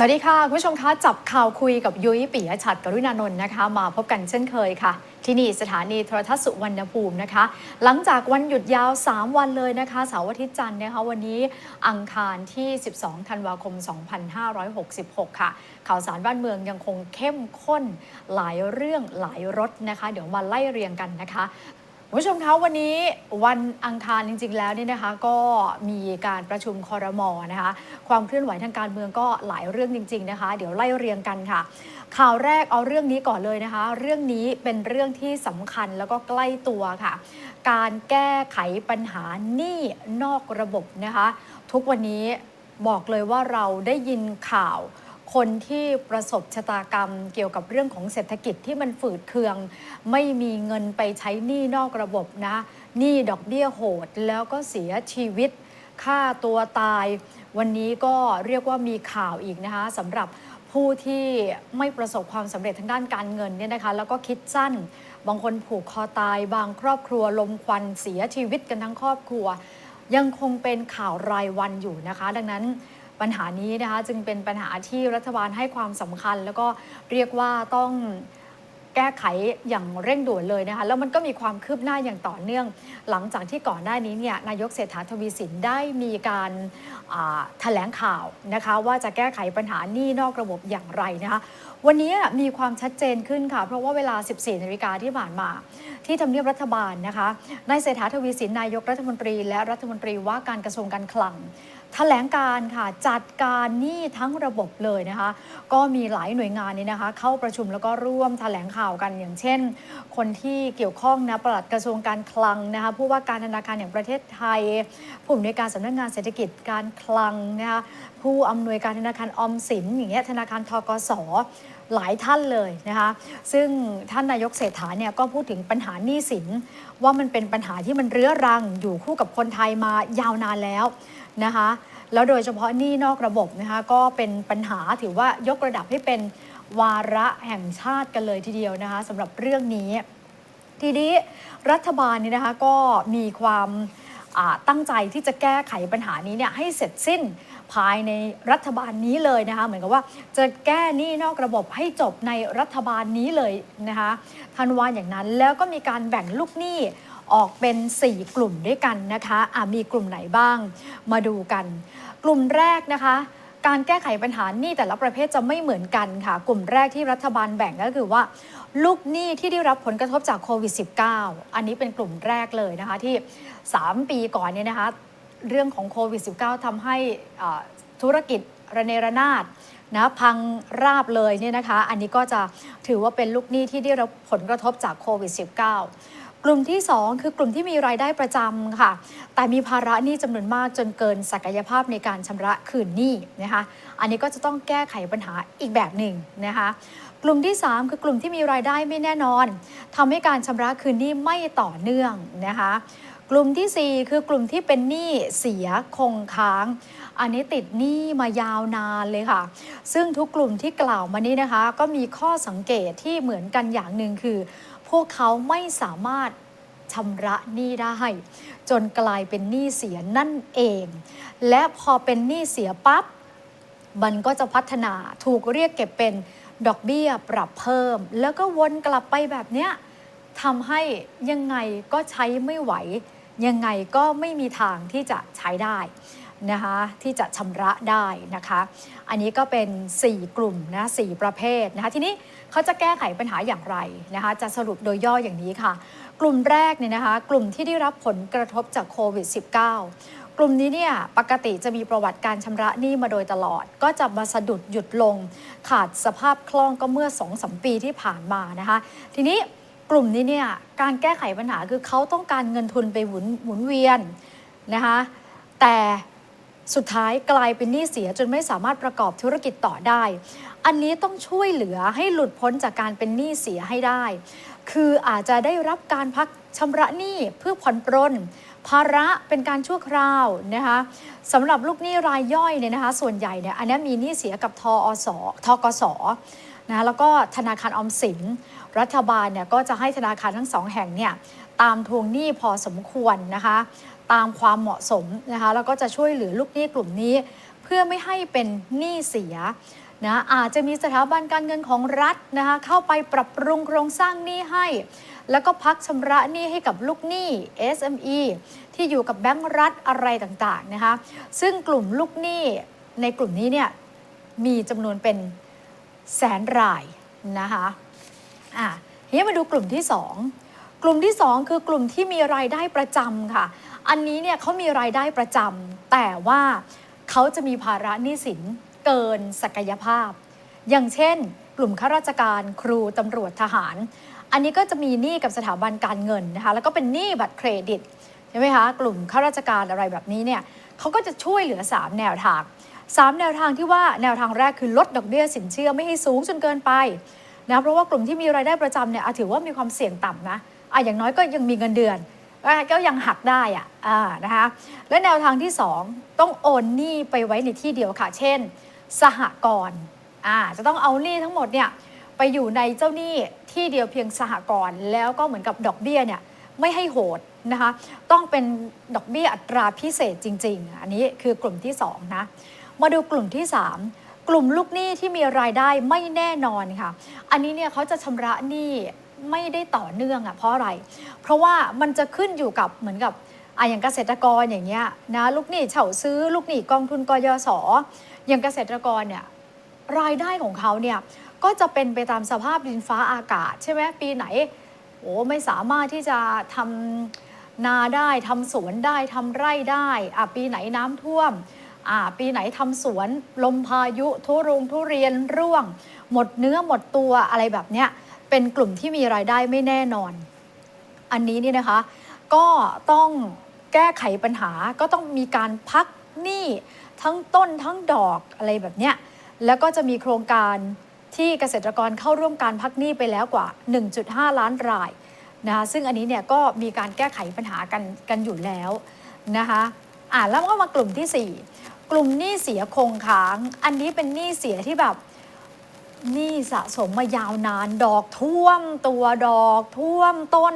สวัสดีค่ะ คุณผู้ชมคะจับข่าวคุยกับยุ้ยปิยชัดกรุณานนท์นะคะ มาพบกันเช่นเคยค่ะ ที่นี่สถานีโทรทัศน์สุวรรณภูมินะคะ หลังจากวันหยุดยาว 3 วันเลยนะคะเสาร์อาทิตย์จันทร์นะคะวันนี้อังคารที่ 12 ธันวาคม 2566 ค่ะ ข่าวสารบ้านเมืองยังคงเข้มข้นหลายเรื่องหลายรสนะคะ เดี๋ยวมาไล่เรียงกันนะคะ คุณผู้ชมคะวันนี้วันอังคารจริง ๆ แล้วเนี่ยนะคะ ก็มีการประชุมคอรมอนะคะ ความเคลื่อนไหวทางการเมืองก็หลายเรื่องจริง ๆ นะคะ เดี๋ยวไล่เรียงกันค่ะ ข่าวแรกเอาเรื่องนี้ก่อนเลยนะคะ เรื่องนี้เป็นเรื่องที่สำคัญแล้วก็ใกล้ตัวค่ะ การแก้ไขปัญหาหนี้นอกระบบนะคะ ทุกวันนี้บอกเลยว่าเราได้ยินข่าว คนที่ประสบชะตากรรมเกี่ยวกับเรื่องของเศรษฐกิจที่มันฝืดเคือง ไม่มีเงินไปใช้หนี้นอกระบบนะหนี้ดอกเบี้ยโหด แล้วก็เสียชีวิตฆ่าตัวตาย วันนี้ก็เรียกว่ามีข่าวอีกนะคะสำหรับผู้ที่ไม่ประสบความสำเร็จทางด้านการเงินเนี่ยนะคะ แล้วก็คิดสั้น บางคนผูกคอตาย บางครอบครัวลมควันเสียชีวิตกันทั้งครอบครัว ยังคงเป็นข่าวรายวันอยู่นะคะ ดังนั้น ปัญหานี้นะคะจึงเป็นปัญหาที่รัฐบาลให้ความสำคัญ แล้วก็เรียกว่าต้องแก้ไขอย่างเร่งด่วนเลยนะคะแล้วมันก็มีความคืบหน้าอย่างต่อเนื่อง หลังจากที่ก่อนหน้านี้เนี่ยนายกเศรษฐาทวีสินได้มีการแถลงข่าวนะคะว่าจะแก้ไขปัญหานี้นอกระบบอย่างไรนะคะวันนี้มีความชัดเจนขึ้นค่ะ เพราะว่าเวลา 14 นาฬิกาที่ผ่านมา ที่ทำเนียบรัฐบาลนะคะนายเศรษฐาทวีสินนายกรัฐมนตรี และรัฐมนตรีว่าการกระทรวงการคลัง แถลงการค่ะจัดการหนี้ทั้งระบบเลยนะคะ ก็มีหลายหน่วยงานนี้นะคะ เข้าประชุมแล้วก็ร่วมแถลงข่าวกันอย่างเช่น คนที่เกี่ยวข้องนะปลัดกระทรวงการคลังนะคะผู้ว่าการธนาคารแห่งประเทศไทย ผู้อำนวยการสำนักงานเศรษฐกิจการคลังนะคะผู้อำนวยการธนาคารออมสินอย่างเงี้ยธนาคารทกสหลายท่านเลยนะคะซึ่งท่านนายกเศรษฐาเนี่ยก็พูดถึงปัญหาหนี้สิน ว่ามันเป็นปัญหาที่มันเรื้อรังอยู่คู่กับคนไทยมายาวนานแล้ว นะคะ แล้วโดยเฉพาะหนี้นอกระบบนะคะก็เป็นปัญหาถือว่ายกระดับให้เป็นวาระแห่งชาติกันเลยทีเดียวนะคะสำหรับเรื่องนี้ ทีนี้รัฐบาลนี่นะคะก็มีความตั้งใจที่จะแก้ไขปัญหานี้เนี่ยให้เสร็จสิ้นภายในรัฐบาลนี้เลยนะคะ เหมือนกับว่าจะแก้หนี้นอกระบบให้จบในรัฐบาลนี้เลยนะคะทันวาอย่างนั้นแล้วก็มีการแบ่งลูกหนี้ ออกเป็น 4 กลุ่มด้วยกันนะคะะมีกลุ่มไหนบ้าง มาดูกัน กลุ่มแรกนะคะการแก้ไขปัญหาหนี้แต่ละประเภทจะไม่เหมือนกันค่ะ กลุ่มแรกที่รัฐบาลแบ่งก็คือว่า ลูกหนี้ที่ได้รับผลกระทบจากโควิด -19 อันนี้เป็นกลุ่มแรกเลยนะคะที่ 3 ปีก่อนเนี่ยนะคะเรื่องของโควิด -19 ทำให้ธุรกิจระเนระนาดนะพังราบเลยเนี่ยนะคะ อันนี้ก็จะถือว่าเป็นลูกหนี้ที่ได้รับผลกระทบจากโควิด -19 กลุ่มที่ 2 คือกลุ่มที่มีรายได้ประจำค่ะ แต่มีภาระหนี้จำนวนมากจนเกินศักยภาพในการชำระคืนหนี้นะคะอันนี้ก็จะต้องแก้ไขปัญหาอีกแบบหนึ่งนะคะกลุ่มที่ 3 คือกลุ่มที่มีรายได้ไม่แน่นอนทำให้การชำระคืนหนี้ไม่ต่อเนื่องนะคะกลุ่มทีสี่ 4 คือกลุ่มที่เป็นหนี้เสียคงค้าง อันนี้ติดหนี้มายาวนานเลยค่ะ ซึ่งทุกกลุ่มที่กล่าวมานี้นะคะ ก็มีข้อสังเกตที่เหมือนกันอย่างหนึ่งคือ พวกเขาไม่สามารถชำระหนี้ได้ จนกลายเป็นหนี้เสียนั่นเอง และพอเป็นหนี้เสียปั๊บมันก็จะพัฒนาถูกเรียกเก็บเป็นดอกเบี้ยปรับเพิ่ม แล้วก็วนกลับไปแบบเนี้ยทำให้ยังไงก็ใช้ไม่ไหว ยังไงก็ไม่มีทางที่จะใช้ได้ นะคะที่จะชำระได้นะคะ อันนี้ก็เป็น 4 กลุ่มนะสประเภทนะคะทีนี้เขาจะแก้ไขปัญหาอย่างไรนะคะจะสรุปโดยย่ออย่างนี้ค่ะ กลุ่มแรกเนี่ยนะคะกลุ่มที่ได้รับผลกระทบจากโควิด -19 กลุ่มนี้เนี่ยปกติจะมีประวัติการชำระหนี้มาโดยตลอด ก็จะมาสะดุดหยุดลง ขาดสภาพคล่องก็เมื่อ2อสปีที่ผ่านมานะคะทีนี้กลุ่มนี้เนี่ยการแก้ไขปัญหาคือเขาต้องการเงินทุนไปหมุนหมุนเวียนนะคะแต่ สุดท้ายกลายเป็นหนี้เสียจนไม่สามารถประกอบธุรกิจต่อได้ อันนี้ต้องช่วยเหลือให้หลุดพ้นจากการเป็นหนี้เสียให้ได้ คืออาจจะได้รับการพักชำระหนี้เพื่อผ่อนปรนภาระเป็นการชั่วคราวนะคะสำหรับลูกหนี้รายย่อยเนี่ยนะคะ ส่วนใหญ่เนี่ยอันนี้มีหนี้เสียกับทอสทกสนะแล้วก็ธนาคารออมสิน รัฐบาลเนี่ยก็จะให้ธนาคารทั้งสองแห่งเนี่ยตามทวงหนี้พอสมควรนะคะ ตามความเหมาะสมนะคะแล้วก็จะช่วยเหลือลูกหนี้กลุ่มนี้ เพื่อไม่ให้เป็นหนี้เสียนะอาจจะมีสถาบันการเงินของรัฐนะคะเข้าไปปรับปรุงโครงสร้างหนี้ให้ แล้วก็พักชำระหนี้ให้กับลูกหนี้ SME ที่อยู่กับแบงก์รัฐอะไรต่างๆนะคะซึ่งกลุ่มลูกหนี้ในกลุ่มนี้เนี่ยมีจำนวนเป็นแสนรายนะคะอะทีนี้มาดูกลุ่มที่ 2 กลุ่มที่ 2 คือกลุ่มที่มีรายได้ประจำค่ะ อันนี้เนี่ยเขามีรายได้ประจำแต่ว่าเขาจะมีภาระหนี้สินเกินศักยภาพ อย่างเช่น กลุ่มข้าราชการครูตำรวจทหาร อันนี้ก็จะมีหนี้กับสถาบันการเงินนะคะแล้วก็เป็นหนี้บัตรเครดิตใช่ไหมคะกลุ่มข้าราชการอะไรแบบนี้เนี่ยเขาก็จะช่วยเหลือ 3 แนวทาง 3 แนวทางที่ว่าแนวทางแรกคือลดดอกเบี้ยสินเชื่อไม่ให้สูงจนเกินไปนะเพราะว่ากลุ่มที่มีรายได้ประจำเนี่ยถือว่ามีความเสี่ยงต่ำนะอะอย่างน้อยก็ยังมีเงินเดือน ก็ยังหักได้อะนะคะและแนวทางที่ 2 ต้องโอนหนี้ไปไว้ในที่เดียวค่ะ เช่น สหกรณ์จะต้องเอาหนี้ทั้งหมดเนี่ยไปอยู่ในเจ้าหนี้ที่เดียวเพียงสหกรณ์แล้วก็เหมือนกับดอกเบี้ยเนี่ยไม่ให้โหดนะคะต้องเป็นดอกเบี้ยอัตราพิเศษจริง ๆ อันนี้คือกลุ่มที่2นะมาดูกลุ่มที่ 3 กลุ่มลูกหนี้ที่มีรายได้ไม่แน่นอนค่ะ อันนี้เนี่ยเขาจะชำระหนี้ ไม่ได้ต่อเนื่องอะเพราะอะไร เพราะว่ามันจะขึ้นอยู่กับเหมือนกับอะอย่างเกษตรกรอย่างเงี้ยนะลูกหนี้เฉาซื้อ ลูกหนี้กองทุนกยศอย่างเกษตรกรเนี่ยรายได้ของเขาเนี่ยก็จะเป็นไปตามสภาพดินฟ้าอากาศ ใช่ไหมปีไหนโอ้ไม่สามารถที่จะทำนาได้ทำสวนได้ทำไร่ได้อะปีไหนน้ำท่วมอะปีไหนทำสวนลมพายุทุรงทุเรียนร่วง หมดเนื้อหมดตัวอะไรแบบเนี้ย เป็นกลุ่มที่มีรายได้ไม่แน่นอน อันนี้นี่นะคะ ก็ต้องแก้ไขปัญหาก็ต้องมีการพักหนี้ทั้งต้นทั้งดอกอะไรแบบเนี้ยแล้วก็จะมีโครงการที่เกษตรกรเข้าร่วมการพักหนี้ไปแล้วกว่า 1.5 ล้านรายนะคะซึ่งอันนี้เนี่ยก็มีการแก้ไขปัญหากันกันอยู่แล้วนะคะอ่าแล้วก็มากลุ่มที่ 4 กลุ่มหนี้เสียคงค้าง อันนี้เป็นหนี้เสียที่แบบ หนี้สะสมมายาวนาน ดอกท่วมตัวดอกท่วมต้น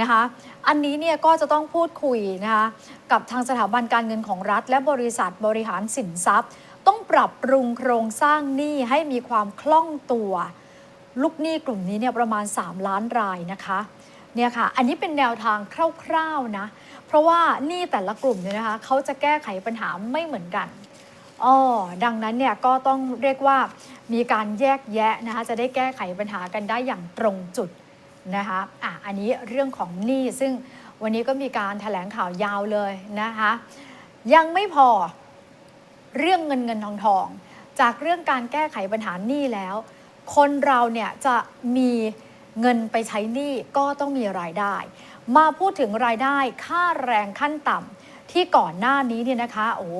นะคะ อันนี้เนี่ยก็จะต้องพูดคุยนะคะกับทางสถาบันการเงินของรัฐ และบริษัทบริหารสินทรัพย์ ต้องปรับปรุงโครงสร้างหนี้ให้มีความคล่องตัว ลูกหนี้กลุ่มนี้เนี่ยประมาณ 3 ล้านรายนะคะเนี่ยค่ะ อันนี้เป็นแนวทางคร่าวๆนะ เพราะว่านี้แต่ละกลุ่มเนี่ยนะคะเขาจะแก้ไขปัญหาไม่เหมือนกันอ๋อดังนั้นเนี่ยก็ต้องเรียกว่า มีการแยกแยะนะคะจะได้แก้ไขปัญหากันได้อย่างตรงจุดนะคะอะอันนี้เรื่องของหนี้ซึ่งวันนี้ก็มีการถแถลงข่าวยาวเลยนะคะยังไม่พอเรื่องเงินเงินทองทอง จากเรื่องการแก้ไขปัญหาหนี้แล้ว คนเราเนี่ยจะมีเงินไปใช้หนี้ก็ต้องมีรายได้ มาพูดถึงรายได้ค่าแรงขั้นต่ำที่ก่อนหน้านี้เนี่ยนะคะ โอ้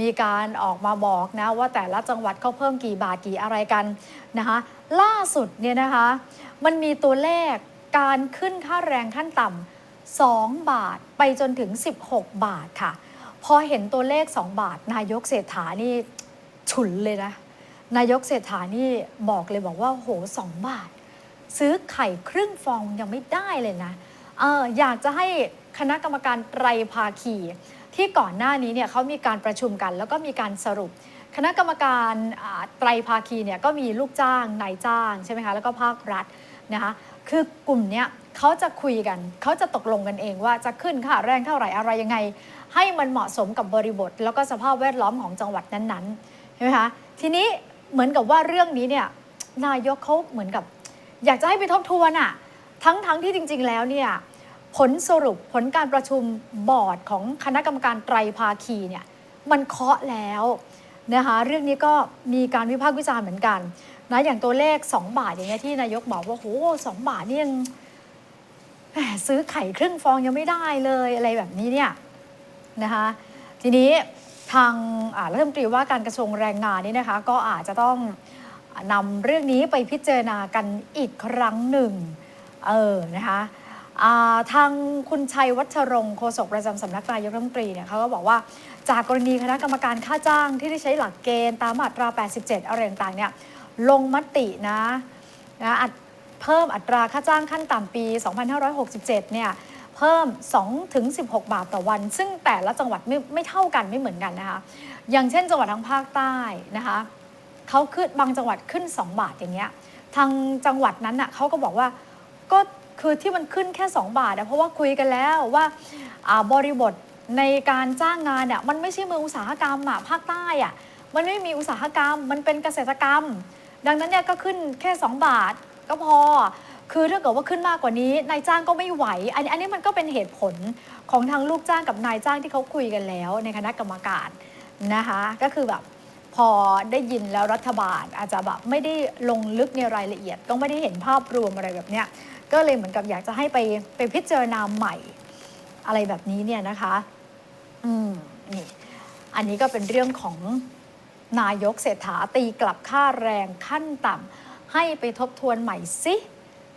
มีการออกมาบอกนะว่าแต่ละจังหวัดเขาเพิ่มกี่บาทกี่อะไรกันนะคะล่าสุดเนี่ยนะคะ มันมีตัวเลขการขึ้นค่าแรงขั้นต่ำ2บาทไปจนถึง 16 บาทค่ะ พอเห็นตัวเลข 2 บาท นายกเศรษฐานี่ฉุนเลยนะ นายกเศรษฐานี่บอกเลยบอกว่าโหสองบาท ซื้อไข่ครึ่งฟองยังไม่ได้เลยนะเอออยากจะให้คณะกรรมการไตรภาคี ที่ก่อนหน้านี้เนี่ยเขามีการประชุมกัน แล้วก็มีการสรุป คณะกรรมการไตรภาคีเนี่ยก็มีลูกจ้างนายจ้างใช่ไหมคะแล้วก็ภาครัฐนะคะคือกลุ่มเนี้ยเขาจะคุยกันเขาจะตกลงกันเองว่าจะขึ้นค่าแรงเท่าไหร่อะไรยังไง ให้มันเหมาะสมกับบริบท แล้วก็สภาพแวดล้อมของจังหวัดนั้นๆใช่ไหมคะทีนี้เหมือนกับว่าเรื่องนี้เนี่ยนายกเขาเหมือนกับ อยากจะให้ไปทบทวนอะทั้งทั้งที่จริง ๆ แล้วเนี่ย ผลสรุปผลการประชุมบอร์ดของคณะกรรมการไตรภาคีเนี่ยมันเคาะแล้วนะคะเรื่องนี้ก็มีการวิพากษ์วิจารณ์เหมือนกันนะอย่างตัวเลข 2 บาทอย่างเงี้ยที่นายกบอกว่าโหสองบาทนี่ยังซื้อไข่ครึ่งฟองยังไม่ได้เลยอะไรแบบนี้เนี่ยนะคะทีนี้ทางอ่ารัฐมนตรีว่าการกระทรวงแรงงานนี่นะคะก็อาจจะต้องนำเรื่องนี้ไปพิจารณากันอีกครั้งหนึ่งเออนะคะ ทางคุณชัยวัชรงค์โฆษกประจำสำนักนายกรัฐมนตรีเนี่ยเขาก็บอกว่าจากกรณีคณะกรรมการค่าจ้างที่ได้ใช้หลักเกณฑ์ตามมาตรา 87 อะไรต่างๆเนี่ยลงมตินะนะเพิ่มอัตราค่าจ้างขั้นต่ำปี 2567 เนี่ยเพิ่ม2ถึง16 บาทต่อวัน ซึ่งแต่ละจังหวัดไม่ไม่เท่ากันไม่เหมือนกันนะคะอย่างเช่นจังหวัดทางภาคใต้นะคะเขาขึ้นบางจังหวัดขึ้น 2 บาทอย่างเงี้ยทางจังหวัดนั้นน่ะเขาก็บอกว่าก็ คือที่มันขึ้นแค่ 2 บาทอะเพราะว่าคุยกันแล้วว่าบริบทในการจ้างงานเนี่ยมันไม่ใช่เมืองอุตสาหกรรมอะภาคใต้อะมันไม่มีอุตสาหกรรม มันเป็นเกษตรกรรม ดังนั้นเนี่ยก็ขึ้นแค่ 2 บาทก็พอ คือถ้าเกิดว่าขึ้นมากกว่านี้นายจ้างก็ไม่ไหว อันนี้อันนี้มันก็เป็นเหตุผลของทางลูกจ้างกับนายจ้างที่เขาคุยกันแล้วในคณะกรรมการนะคะก็คือแบบพอได้ยินแล้วรัฐบาลอาจจะแบบไม่ได้ลงลึกในรายละเอียดต้องไม่ได้เห็นภาพรวมอะไรแบบเนี้ย ก็เลยเหมือนกับอยากจะให้ไปไปพิจารณาใหม่อะไรแบบนี้เนี่ยนะคะ อืมนี่อันนี้ก็เป็นเรื่องของนายกเศรษฐาตีกลับค่าแรงขั้นต่ำให้ไปทบทวนใหม่สิ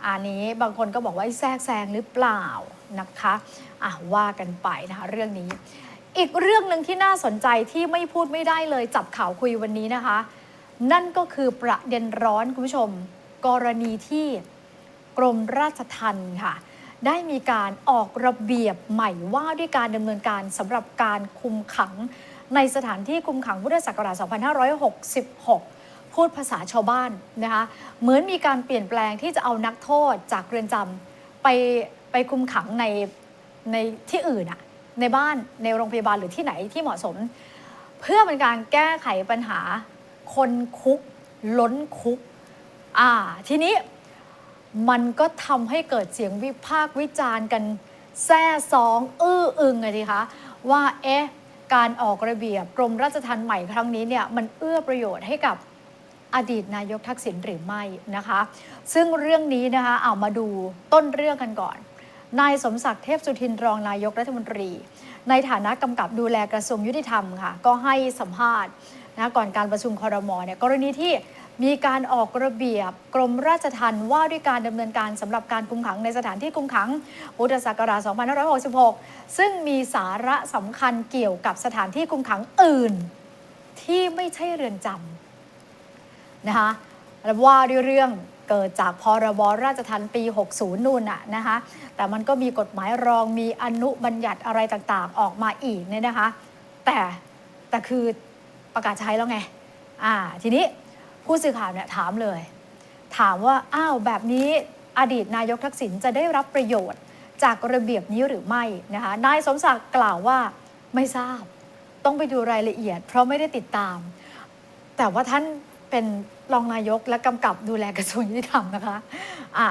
อันนี้บางคนก็บอกว่าแทรกแซงหรือเปล่านะคะอะว่ากันไปนะคะเรื่องนี้ อีกเรื่องหนึ่งที่น่าสนใจที่ไม่พูดไม่ได้เลยจับข่าวคุยวันนี้นะคะ นั่นก็คือประเด็นร้อนคุณผู้ชม กรณีที่ กรมราชทัณฑ์ค่ะ ได้มีการออกระเบียบใหม่ว่าด้วยการดำเนินการสำหรับการคุมขัง ในสถานที่คุมขังพุทธศักราช 2566 พูดภาษาชาวบ้านนะคะเหมือนมีการเปลี่ยนแปลงที่จะเอานักโทษจากเรือนจำไปไปคุมขังในในที่อื่นอะในบ้านในโรงพยาบาลหรือที่ไหนที่เหมาะสม เพื่อเป็นการแก้ไขปัญหาคนคุกล้นคุก อ่า ทีนี้ มันก็ทำให้เกิดเสียงวิพากษ์วิจารณ์กันแซ่ซอง อื้ออึงไงทีคะว่าเอ๊ะการออกระเบียบกรมราชทัณฑ์ใหม่ครั้งนี้เนี่ยมันเอื้อประโยชน์ให้กับอดีตนายกทักษิณหรือไม่นะคะ ซึ่งเรื่องนี้นะคะเอามาดูต้นเรื่องกันก่อน นายสมศักดิ์เทพสุทินรองนายกรัฐมนตรี ในฐานะกำกับดูแลกระทรวงยุติธรรมค่ะ ก็ให้สัมภาษณ์นะก่อนการประชุมคอรมอเนี่ยกรณีที่ มีการออกระเบียบกรมราชทัณฑ์ว่าด้วยการดำเนินการสำหรับการคุมขังในสถานที่คุมขังพุทธศักราช 2566 ซึ่งมีสาระสำคัญเกี่ยวกับสถานที่คุมขังอื่น ที่ไม่ใช่เรือนจำนะคะและว่าด้วยเรื่องเกิดจากพรบราชทัณฑ์ปี 60 นู่นน่ะนะคะ แต่มันก็มีกฎหมายรองมีอนุบัญญัติอะไรต่างๆ ออกมาอีกเนี่ยนะคะ แต่แต่คือประกาศใช้แล้วไง อ่า ทีนี้ ผู้สื่อข่าวเนี่ยถามเลย ถามว่าอ้าวแบบนี้อดีตนายกทักษิณจะได้รับประโยชน์จากระเบียบนี้หรือไม่นะคะนายสมศักดิ์กล่าวว่าไม่ทราบ ต้องไปดูรายละเอียด เพราะไม่ได้ติดตาม แต่ว่าท่านเป็นรองนายกและกำกับดูแลกระทรวงยุติธรรมนะคะอ่า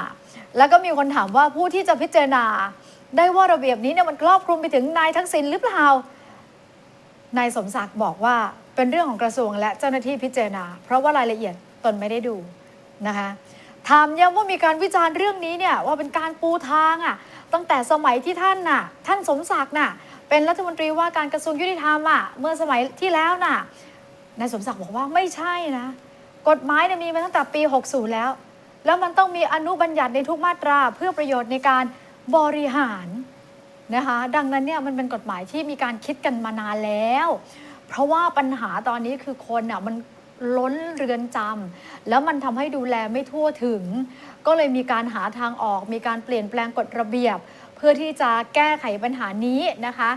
แล้วก็มีคนถามว่าผู้ที่จะพิจารณา ได้ว่าระเบียบนี้เนี่ยมันครอบคลุมไปถึงนายทักษิณหรือเปล่านายสมศักดิ์บอกว่า เป็นเรื่องของกระทรวงและเจ้าหน้าที่พิจารณา เพราะว่ารายละเอียดตนไม่ได้ดูนะคะถามย้ำว่ามีการวิจารณ์เรื่องนี้เนี่ยว่าเป็นการปูทางอะ่ะตั้งแต่สมัยที่ท่านน่ะท่านสมศักดิ์น่ะเป็นรัฐมนตรีว่าการกระทรวงยุติธรรมอะเมื่อสมัยที่แล้วน่ะนายสมศักดิ์บอกว่าไม่ใช่นะ กฎหมายเนี่ยมีมาตั้งแต่ปี 60 แล้ว แล้วมันต้องมีอนุบัญญัติในทุกมาตรา เพื่อประโยชน์ในการบริหารนะคะดังนั้นเนี่ยมันเป็นกฎหมายที่มีการคิดกันมานานแล้ว เพราะว่าปัญหาตอนนี้คือคนอะมันล้นเรือนจำแล้วมันทำให้ดูแลไม่ทั่วถึง ก็เลยมีการหาทางออก มีการเปลี่ยนแปลงกฎระเบียบ เพื่อที่จะแก้ไขปัญหานี้นะคะ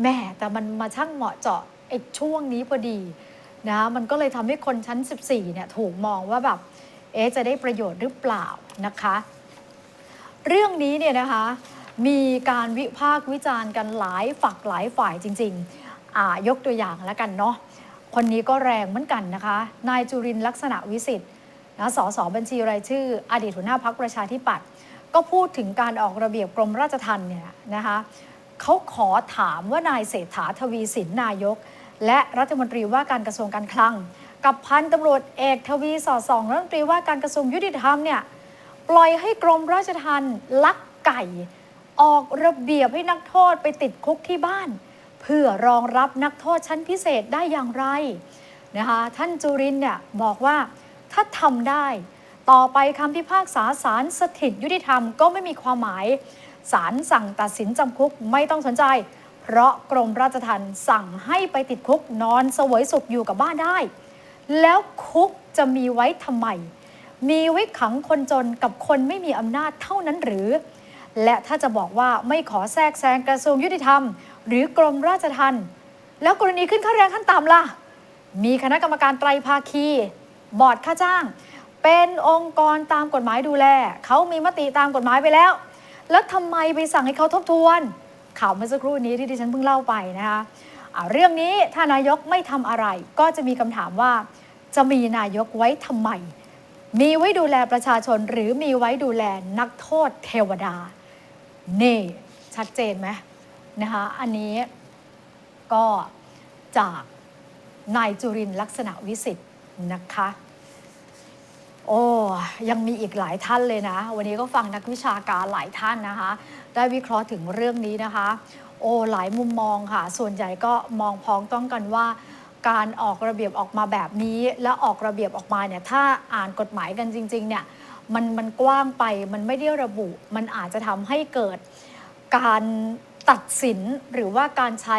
แหม่แต่มันมาช่างเหมาะเจาะไอ้ช่วงนี้พอดีนะมันก็เลยทำให้คนชั้น 14เนี่ยถูกมองว่าแบบเอ๊จะได้ประโยชน์หรือเปล่านะคะ เรื่องนี้เนี่ยนะคะมีการวิพากษ์วิจารณ์กันหลายฝักหลายฝ่ายจริง ๆ ยกตัวอย่างแล้วกันเนาะคนนี้ก็แรงเหมือนกันนะคะ นายจุรินลักษณะวิสิทธิ์นะสสบัญชีรายชื่อ อดีตหัวหน้าพักประชาธิปัตย์ก็พูดถึงการออกระเบียบกรมราชทัณฑ์เนี่ยนะคะเขาขอถามว่านายเศรษฐาทวีสินนายก และรัฐมนตรีว่าการกระทรวงการคลัง กับพันตำรวจเอกทวีสอดส่องรัฐมนตรีว่าการกระทรวงยุติธรรมเนี่ยปล่อยให้กรมราชทัณฑ์ลักไก่ ออกระเบียบให้นักโทษไปติดคุกที่บ้าน เพื่อรองรับนักโทษชั้นพิเศษได้อย่างไรนะคะท่านจุรินเนี่ยบอกว่าถ้าทำได้ ต่อไปคำพิพากษาศาลสถิตยุติธรรมก็ไม่มีความหมายศาลสั่งตัดสินจำคุกไม่ต้องสนใจ เพราะกรมราชทัณฑ์สั่งให้ไปติดคุกนอนเสวยสุขอยู่กับบ้านได้ แล้วคุกจะมีไว้ทำไม มีไว้ขังคนจนกับคนไม่มีอำนาจเท่านั้นหรือ และถ้าจะบอกว่าไม่ขอแทรกแซงกระทรวงยุติธรรม หรือกรมราชทัณฑ์แล้วกรณีขึ้นค่าแรงขั้นต่ำล่ะ มีคณะกรรมการไตรภาคี บอร์ดค่าจ้าง เป็นองค์กรตามกฎหมายดูแล เขามีมติตามกฎหมายไปแล้ว แล้วทำไมไปสั่งให้เขาทบทวน ข่าวเมื่อสักครู่นี้ที่ดิฉันเพิ่งเล่าไปนะคะเรื่องนี้ถ้านายกไม่ทำอะไร ก็จะมีคำถามว่าจะมีนายกไว้ทำไม มีไว้ดูแลประชาชนหรือมีไว้ดูแลนักโทษเทวดา นี่ ชัดเจนไหม นะคะอันนี้ก็จากนายจุรินลักษณะวิสิทธิ์นะคะโอ้ยังมีอีกหลายท่านเลยนะ วันนี้ก็ฟังนักวิชาการหลายท่านนะคะ ได้วิเคราะห์ถึงเรื่องนี้นะคะ โอ้หลายมุมมองค่ะ ส่วนใหญ่ก็มองพ้องต้องกันว่า การออกระเบียบออกมาแบบนี้ แล้วออกระเบียบออกมาเนี่ยถ้าอ่านกฎหมายกันจริง ๆ เนี่ยมันมันกว้างไปมันไม่ได้ระบุ มันอาจจะทำให้เกิดการ ตัดสินหรือว่าการใช้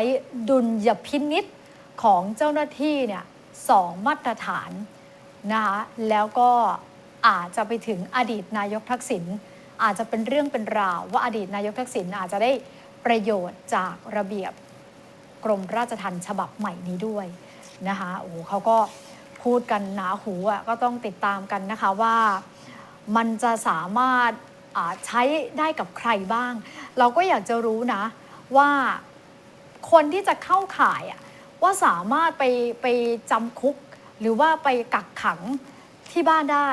ดุลยพินิษของเจ้าหน้าที่เนี่ยสองมาตรฐานนะคะแล้วก็อาจจะไปถึงอดีตนายกทักษิณอาจจะเป็นเรื่องเป็นราว ว่าอดีตนายกทักษิณอาจจะได้ประโยชน์จากระเบียบกรมราชทัณฑ์ฉบับใหม่นี้ด้วยนะคะโอ้เขาก็พูดกันหนาหูอะก็ต้องติดตามกันนะคะว่ามันจะสามารถ ใช้ได้กับใครบ้าง เราก็อยากจะรู้นะว่าคนที่จะเข้าข่ายว่าสามารถไปไปจำคุก หรือว่าไปกักขังที่บ้านได้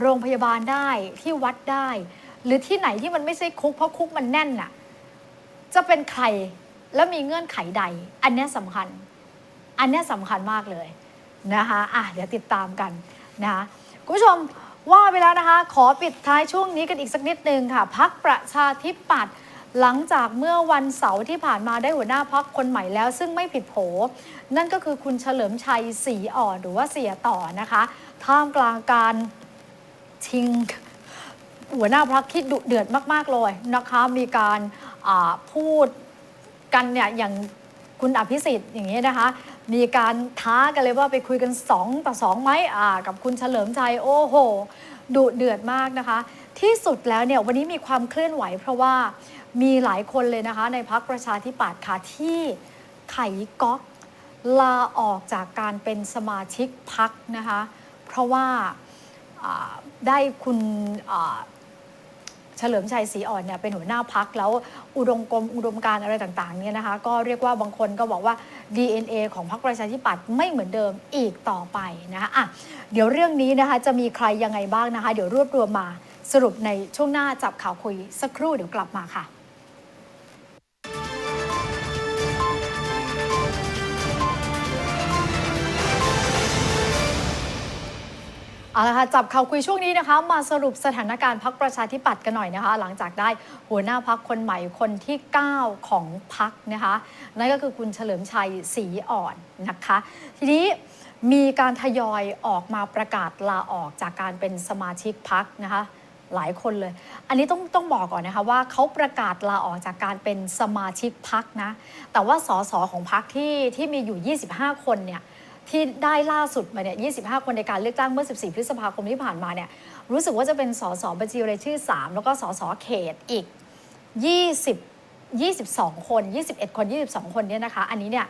โรงพยาบาลได้ที่วัดได้ หรือที่ไหนที่มันไม่ใช่คุกเพราะคุกมันแน่นน่ะจะเป็นใครแล้วมีเงื่อนไขใด อันนี้สำคัญ อันนี้สำคัญมากเลยนะคะอะเดี๋ยวติดตามกันนะคะคุณผู้ชม ว่าไปแล้วนะคะ ขอปิดท้ายช่วงนี้กันอีกสักนิดนึงค่ะ พักประชาธิปัตย์หลังจากเมื่อวันเสาร์ที่ผ่านมาได้หัวหน้าพักคนใหม่แล้ว ซึ่งไม่ผิดโผ นั่นก็คือคุณเฉลิมชัยศรีอ่อนหรือว่าเสียต่อนะคะ ท่ามกลางการชิงหัวหน้าพักคิดดุเดือดมากๆเลยนะคะ มีการพูดกันเนี่ยอย่างคุณอภิสิทธิ์อย่างนี้ยนะคะ มีการท้ากันเลยว่าไปคุยกัน 2 ต่อ 2 ไหมอ่า กับคุณเฉลิมชัยโอ้โห ดุเดือดมากนะคะ ที่สุดแล้วเนี่ยวันนี้มีความเคลื่อนไหว เพราะว่ามีหลายคนเลยนะคะ ในพักประชาธิปัตย์ค่ะที่ไขก๊อกลาออกจากการเป็นสมาชิกพักนะคะ เพราะว่าได้คุณ เฉลิมชัยศรีอ่อนเนี่ยเป็นหัวหน้าพักแล้วอุดมกรมอุดมการอะไรต่างๆเนี่ยนะคะก็เรียกว่าบางคนก็บอกว่า DNA ของพรรคประชาธิปัตย์ไม่เหมือนเดิมอีกต่อไปนะคะอะเดี๋ยวเรื่องนี้นะคะจะมีใครยังไงบ้างนะคะ เดี๋ยวรวบรวมมาสรุปในช่วงหน้าจับข่าวคุยสักครู่เดี๋ยวกลับมาค่ะ เอาละค่ะจับข่าวคุยช่วงนี้นะคะ มาสรุปสถานการณ์พักประชาธิปัตย์กันหน่อยนะคะ หลังจากได้หัวหน้าพักคนใหม่คนที่ 9 ของพักนะคะนั่นก็คือคุณเฉลิมชัยศรีอ่อนนะคะ ทีนี้มีการทยอยออกมาประกาศลาออกจากการเป็นสมาชิกพักนะคะหลายคนเลย อันนี้ต้องต้องบอกก่อนนะคะว่าเขาประกาศลาออกจากการเป็นสมาชิกพักนะ แต่ว่าสสของพักที่ที่มีอยู่ 25 คนเนี่ย ที่ได้ล่าสุดมาเนี่ย 25 คนในการเลือกตั้งเมื่อ 14 พฤษภาคมที่ผ่านมาเนี่ย รู้สึกว่าจะเป็นสสบัญชีรายชื่อ 3 แล้วก็สสเขตอีก 20 22 คน 21 คน 22 คนเนี่ยนะคะ อันนี้เนี่ย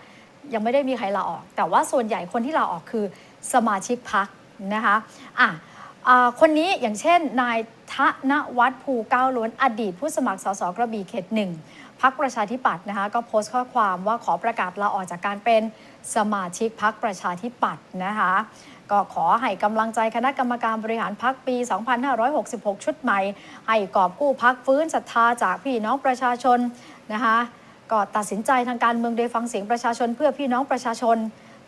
ยังไม่ได้มีใครลาออก แต่ว่าส่วนใหญ่คนที่ลาออกคือสมาชิกพักนะคะ อะ คนนี้อย่างเช่น นายธนวัฒน์ภูเก้าล้วนอดีต ผู้สมัครสสกระบี่เขตหนึ่งพักประชาธิปัตย์นะคะก็โพสต์ข้อความว่าขอประกาศลาออกจากการเป็นสมาชิกพักประชาธิปัตย์นะคะก็ขอให้กำลังใจคณะกรรมการบริหารพักปี 2566 ชุดใหม่ ให้กอบกู้พักฟื้นศรัทธาจากพี่น้องประชาชนนะคะก็ตัดสินใจทางการเมืองโดยฟังเสียงประชาชนเพื่อพี่น้องประชาชน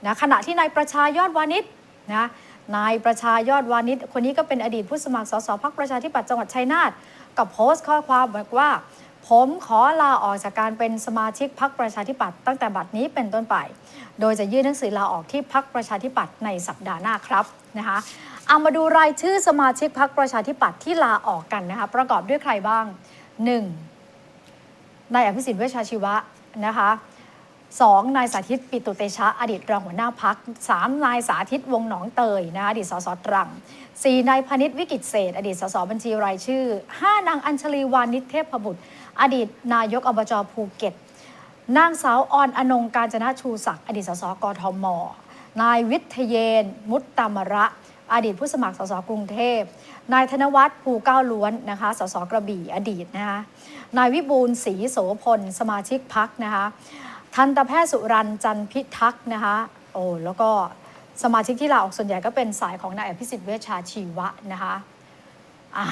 นะขณะที่นายประชายอดวานิชนะ นายประชายอดวานิชคนนี้ก็เป็นอดีตผู้สมัครสสพักประชาธิปัตย์จังหวัดชัยนาทก็โพสต์ข้อความบอกว่า ผมขอลาออกจากการเป็นสมาชิกพักประชาธิปัตย์ตั้งแต่บัดนี้เป็นต้นไป โดยจะยื่นหนังสือลาออกที่พักประชาธิปัตย์ในสัปดาห์หน้าครับนะคะเอามาดูรายชื่อสมาชิกพักประชาธิปัตย์ที่ลาออกกันนะคะประกอบด้วยใครบ้าง 1. นายอภิสิทธิ์เวชชาชีวะนะคะ สองนายสาธิตปิตุเตชะอดีตรองหัวหน้าพักสามนายสาธิตวงหนองเตยนะคะอดีตสสตรังสี่นายพนิษวิกิตเศษ อดีตสสบัญชีรายชื่อห้านางอัญชลีวานิชเทพบุตร อดีตนายกอบจภูเก็ต นางสาวออนอนงการจนะชูศักดิ์อดีตสสกทม นายวิทยเยน มุตตามระ อดีตผู้สมัครสสกรุงเทพ นายธนวัฒน์ภูเก้าล้วนนะคะสสกระบี่อดีตนะคะนายวิบูลศรีโสพลสมาชิกพักนะคะ ทันตแพทย์สุรันจันพิทักษ์นะคะโอ้แล้วก็สมาชิกที่ลาออกส่วนใหญ่ก็เป็นสายของนายอภิสิทธิ์เวชชาชีวะนะคะอ่า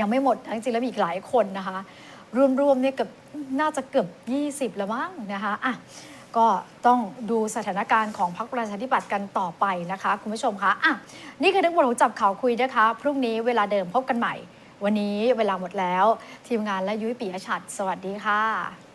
ยังไม่หมดนะจริงๆแล้วมีอีกหลายคนนะคะ รวมๆเนี่ยเกือบน่าจะเกือบ 20 แล้วมั้งนะคะอะก็ต้องดูสถานการณ์ของพรรคประชาธิปัตย์กันต่อไปนะคะ คุณผู้ชมคะอะนี่คือทั้งหมดของจับข่าวคุยนะคะ พรุ่งนี้เวลาเดิมพบกันใหม่ วันนี้เวลาหมดแล้ว ทีมงานและยุ้ยปียชัด สวัสดีค่ะ